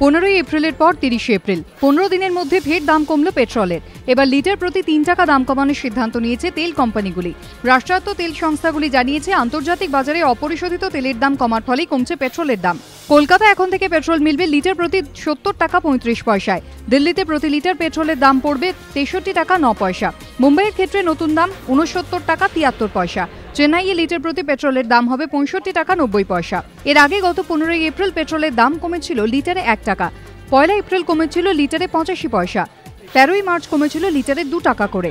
পনেরোই এপ্রিলের পর তিরিশে এপ্রিল। পনেরো দিনের মধ্যে ফের দাম কমল পেট্রোলের। এবার লিটার প্রতি তিন টাকা দাম কমানোর সিদ্ধান্ত নিয়েছে তেল কোম্পানিগুলি। রাষ্ট্রায়ত্ত তেল সংস্থাগুলি জানিয়েছে, আন্তর্জাতিক বাজারে অপরিশোধিত তেলের দাম কমার ফলেই কমছে পেট্রোলের দাম। কলকাতা এখন থেকে পেট্রোল মিলবে লিটার প্রতি সত্তর টাকা পঁয়ত্রিশ পয়সায়। দিল্লিতে প্রতি লিটার পেট্রোলের দাম পড়বে তেষট্টি টাকা ন পয়সা। মুম্বাইয়ের ক্ষেত্রে নতুন দাম উনসত্তর টাকা তিয়াত্তর পয়সা। চেন্নাইয়ে লিটার প্রতি পেট্রোলের দাম হবে পঁয়ষট্টি টাকা নব্বই পয়সা। এর আগে গত পনেরোই এপ্রিল পেট্রোলের দাম কমেছিল লিটারে এক টাকা। পয়লা এপ্রিল কমেছিল লিটারে পঁচাশি পয়সা। তেরোই মার্চ কমেছিল লিটারে দু টাকা করে।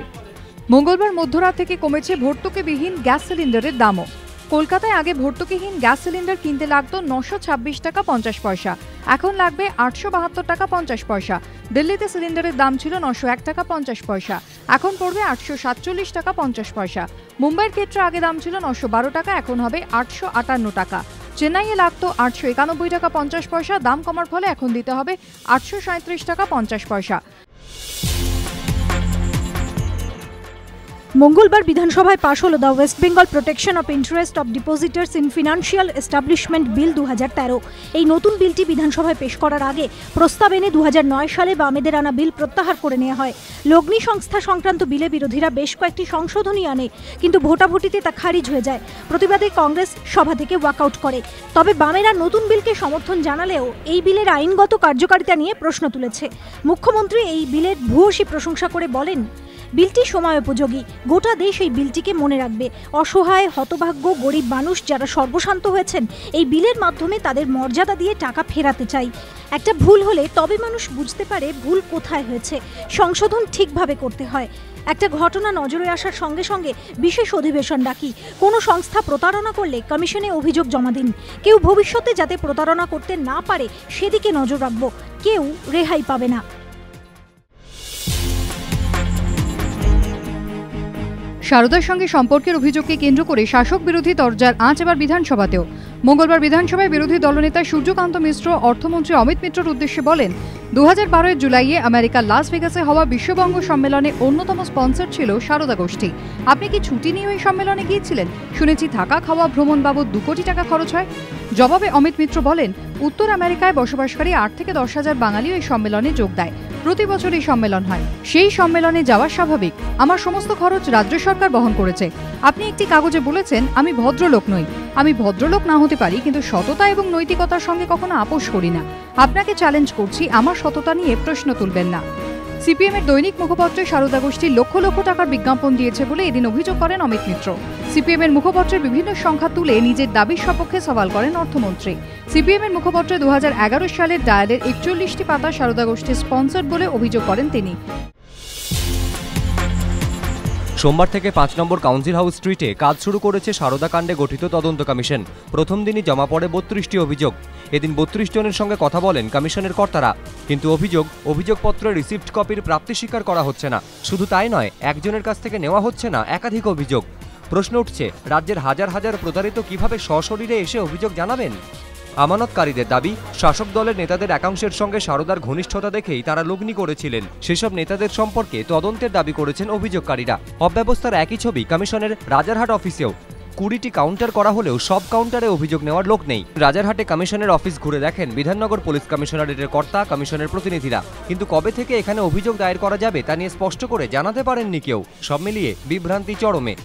মঙ্গলবার মধ্যরাত থেকে কমেছে ভর্তুকিবিহীন গ্যাস সিলিন্ডারের দামও। কলকাতায় আগে ভর্তুকিহীন গ্যাস সিলিন্ডার কিনতে লাগতো নশো টাকা পঞ্চাশ পয়সা। এখন লাগবে আটশো বাহাত্তর টাকা পঞ্চাশ পয়সা। দিল্লিতে সিলিন্ডারের দাম ছিল নশো এক টাকা পঞ্চাশ পয়সা। এখন পড়বে আটশো সাতচল্লিশ টাকা পঞ্চাশ পয়সা। মুম্বাইয়ের ক্ষেত্রে আগে দাম ছিল নশো বারো টাকা, এখন হবে আটশো আটান্ন টাকা। চেন্নাইয়ে লাগতো আটশো একানব্বই টাকা পঞ্চাশ পয়সা, দাম কমার ফলে এখন দিতে হবে আটশো সাঁত্রিশ টাকা পঞ্চাশ পয়সা। মঙ্গলবার বিধানসভায় পাশ হল the West Bengal protection of interest of depositors in financial establishment bill দু হাজার তেরো। এই নতুন বিলটি বিধানসভায় পেশ করার আগে প্রস্তাব এনে দু হাজার নয় সালে বামেদের আনা বিল প্রত্যাহার করে নেওয়া হয়। লগ্নি সংস্থা সংক্রান্ত বিলে বিরোধীরা বেশ কয়েকটি সংশোধনী আনে, কিন্তু ভোটাভুটিতে তা খারিজ হয়ে যায়। প্রতিবাদে কংগ্রেস সভা থেকে ওয়াকআউট করে। তবে বামেরা নতুন বিলকে সমর্থন জানালেও এই বিলের আইনগত কার্যকারিতা নিয়ে প্রশ্ন তুলেছে। মুখ্যমন্ত্রী এই বিলের ভূয়সী প্রশংসা করে বলেন বিলটি সময় উপযোগী। গোটা দেশ এই বিলটিকে মনে রাখবে। অসহায়, হতভাগ্য, গরিব মানুষ যারা সর্বশান্ত হয়েছেন, এই বিলের মাধ্যমে তাদের মর্যাদা দিয়ে টাকা ফেরাতে চাই। একটা ভুল হলে তবে মানুষ বুঝতে পারে ভুল কোথায় হয়েছে। সংশোধন ঠিকভাবে করতে হয়। একটা ঘটনা নজরে আসার সঙ্গে সঙ্গে বিশেষ অধিবেশন ডাকি। কোনো সংস্থা প্রতারণা করলে কমিশনে অভিযোগ জমা দিন। কেউ ভবিষ্যতে যাতে প্রতারণা করতে না পারে, সেদিকে নজর রাখব। কেউ রেহাই পাবে না। সারদার সঙ্গে সম্পর্কের অভিযোগকে কেন্দ্র করে শাসক বিরোধী তরজার আঁচ এবার বিধানসভাতেও। মঙ্গলবার বিধানসভায় বিরোধী দলনেতা সূর্যকান্ত মিশ্র, অর্থমন্ত্রী অমিত মিত্রর উদ্দেশ্যে বলেন দু হাজার বারোয় জুলাইয়ে আমেরিকার লাস ভেগাসে হওয়া বিশ্ববঙ্গ সম্মেলনে অন্যতম স্পন্সর ছিল সারদা গোষ্ঠী। আপনি কি ছুটি নিয়ে ওই সম্মেলনে গিয়েছিলেন? শুনেছি থাকা খাওয়া ভ্রমণ বাবদ দু কোটি টাকা খরচ হয়। জবাবে অমিত মিত্র বলেন, উত্তর আমেরিকায় বসবাসকারী আট থেকে দশ হাজার বাঙালি ওই সম্মেলনে যোগ দেয়। প্রতি বছর এই সম্মেলন হয়। সেই সম্মেলনে যাওয়া স্বাভাবিক। আমার সমস্ত খরচ রাজ্য সরকার বহন করেছে। আপনি একটি কাগজে বলেছেন, আমি ভদ্রলোক নই। আমি ভদ্রলোক না হতে পারি, কিন্তু সততা এবং নৈতিকতার সঙ্গে কখনো আপোষ করি না। আপনাকে চ্যালেঞ্জ করছি, আমার সততা নিয়ে প্রশ্ন তুলবেন না। সিপিএম এর দৈনিক মুখপত্রে সারদা গোষ্ঠী লক্ষ লক্ষ টাকার বিজ্ঞাপন দিয়েছে বলে এদিন অভিযোগ করেন অমিত মিত্র। সিপিএম এর মুখপত্রের বিভিন্ন সংখ্যা তুলে নিজের দাবির সপক্ষে সওয়াল করেন অর্থমন্ত্রী। সিপিএমের মুখপত্রে দু হাজার এগারো সালের ডায়ালের একচল্লিশটি পাতা সারদা গোষ্ঠীর স্পন্সর বলে অভিযোগ করেন তিনি। সোমবার থেকে পাঁচ নম্বর কাউন্সিল হাউস স্ট্রিটে কাজ শুরু করেছে সারদা কাণ্ডে গঠিত তদন্ত কমিশন। প্রথম দিনই জমা পড়ে বত্রিশটি অভিযোগ। এদিন বত্রিশ জনের সঙ্গে কথা বলেন কমিশনের কর্তারা। কিন্তু অভিযোগ অভিযোগপত্রের রিসিপ্ট কপির প্রাপ্তি স্বীকার করা হচ্ছে না। শুধু তাই নয়, একজনের কাছ থেকে নেওয়া হচ্ছে না একাধিক অভিযোগ। প্রশ্ন উঠছে, রাজ্যের হাজার হাজার প্রতারিত কীভাবে সশরীরে এসে অভিযোগ জানাবেন? আমানতকারীদের দাবি, শাসক দলের নেতাদের একাংশের সঙ্গে সারদার ঘনিষ্ঠতা দেখেই তারা লগ্নি করেছিলেন। সেসব নেতাদের সম্পর্কে তদন্তের দাবি করেছেন অভিযোগকারীরা। অব্যবস্থার একই ছবি কমিশনের রাজারহাট অফিসেও। কুড়িটি কাউন্টার করা হলেও সব কাউন্টারে অভিযোগ নেওয়ার লোক নেই। রাজারহাটে কমিশনের অফিস ঘুরে দেখেন বিধাননগর পুলিশ কমিশনারেটের কর্তা, কমিশনের প্রতিনিধিরা। কিন্তু কবে থেকে এখানে অভিযোগ দায়ের করা যাবে তা নিয়ে স্পষ্ট করে জানাতে পারেননি কেউ। সব মিলিয়ে বিভ্রান্তি চরমে।